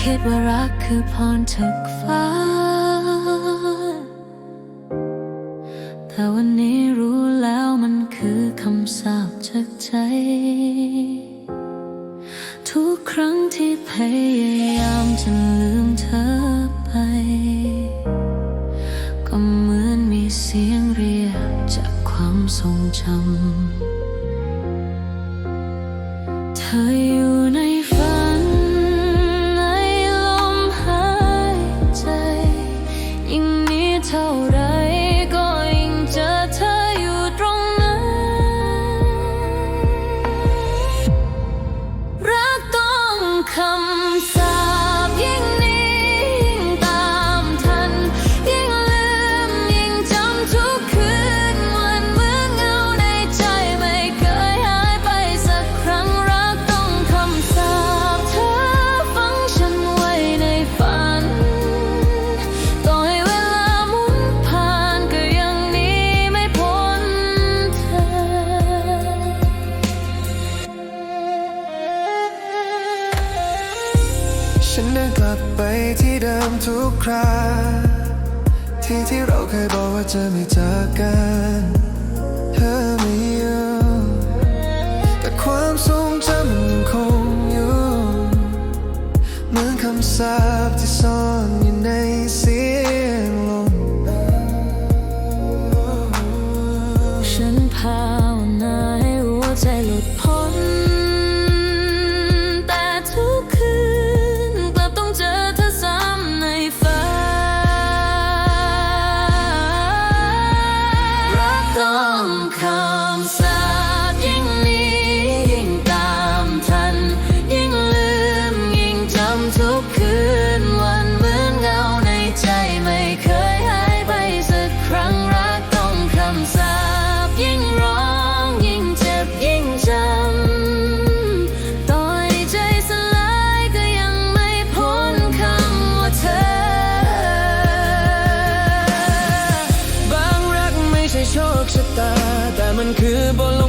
คิดว่ารักคือพรจากฟ้า แต่วันนี้รู้แล้วมันคือคำสาปจากใจ ทุกครั้งที่พยายามจะลืมเธอไป ก็เหมือนมีเสียงเรียกจากความทรงจำเธอ ต้ ลับไปที่เดิมทุกคราที่ที่เราเคยบอกว่าจะไม่เจากกัน เธอไม่อยู่แต่ความทรงจำมันคงอยู่เหมือนคำสาปที่ซ่อนอยู่ในเสียงลมฉันภาวนาให้หัวใจหลุดพ้น kribbel